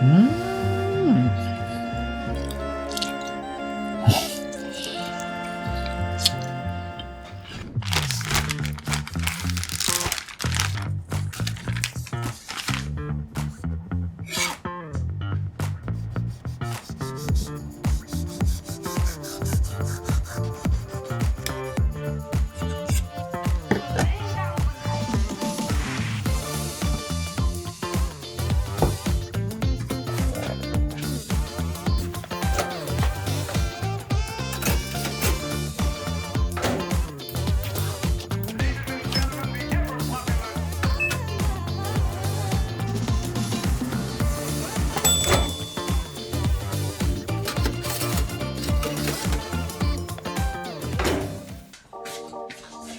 음.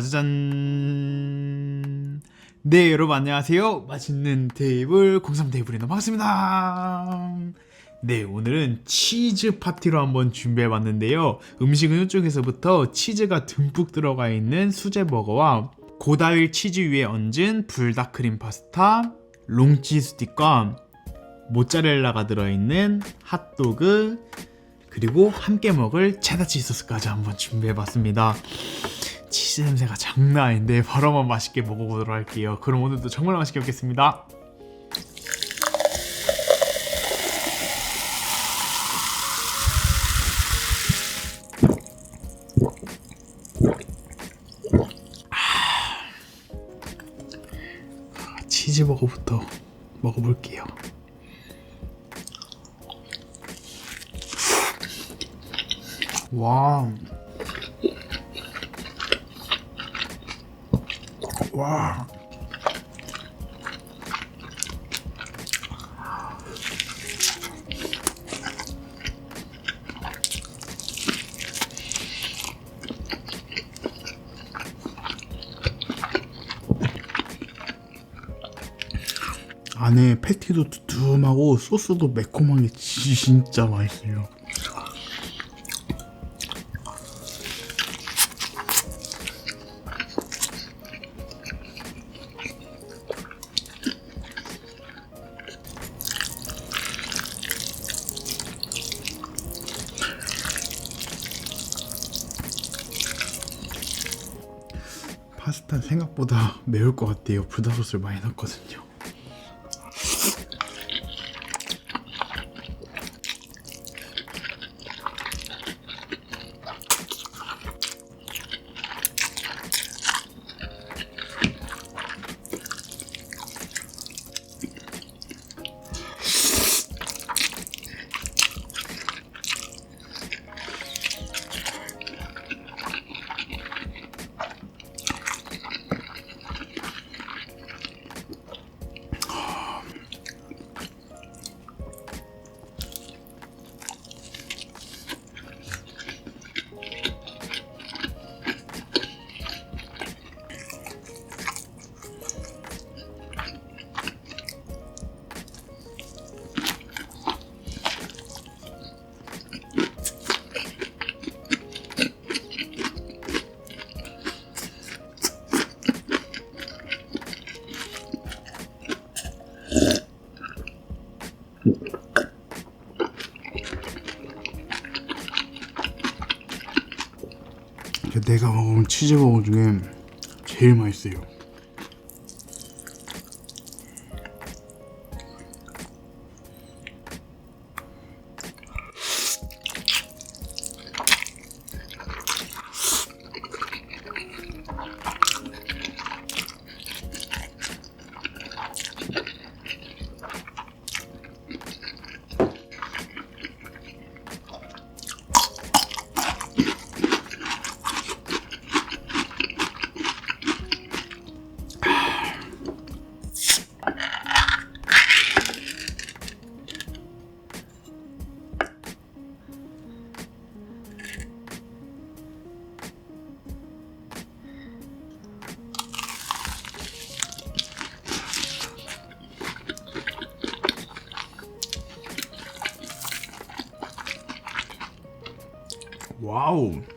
짜자잔. 네, 여러분 안녕하세요. 맛있는 테이블 공삼 테이블이나 반갑습니다. 네, 오늘은 치즈 파티로 한번 준비해 봤는데요. 음식은 이쪽에서부터 치즈가 듬뿍 들어가 있는 수제 버거와 고다일 치즈 위에 얹은 불닭크림 파스타, 롱치 스틱과 모짜렐라가 들어있는 핫도그, 그리고 함께 먹을 체다치 소스까지 한번 준비해봤습니다. 치즈 냄새가 장난 아닌데 바로 한번 맛있게 먹어보도록 할게요. 그럼 오늘도 정말 맛있게 먹겠습니다. 아, 치즈버거부터 먹어볼게요. 와. 와. 안에 패티도 두툼하고 소스도 매콤한 게 진짜 맛있어요. 파스타 생각보다 매울 것 같아요. 불닭소스를 많이 넣었거든요. 먹은 치즈버거 중에 제일 맛있어요. 와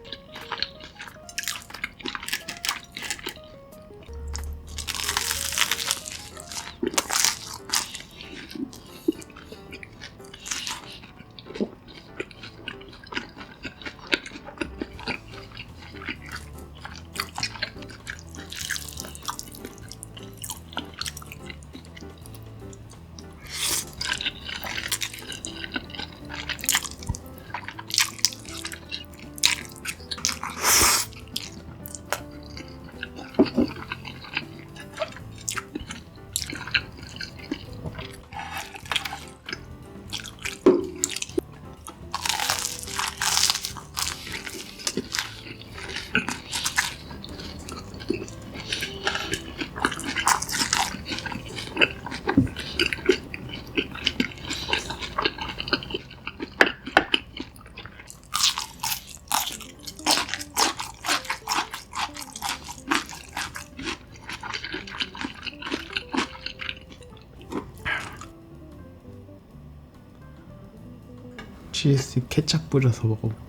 치즈 케찹 뿌려서 먹어볼게요.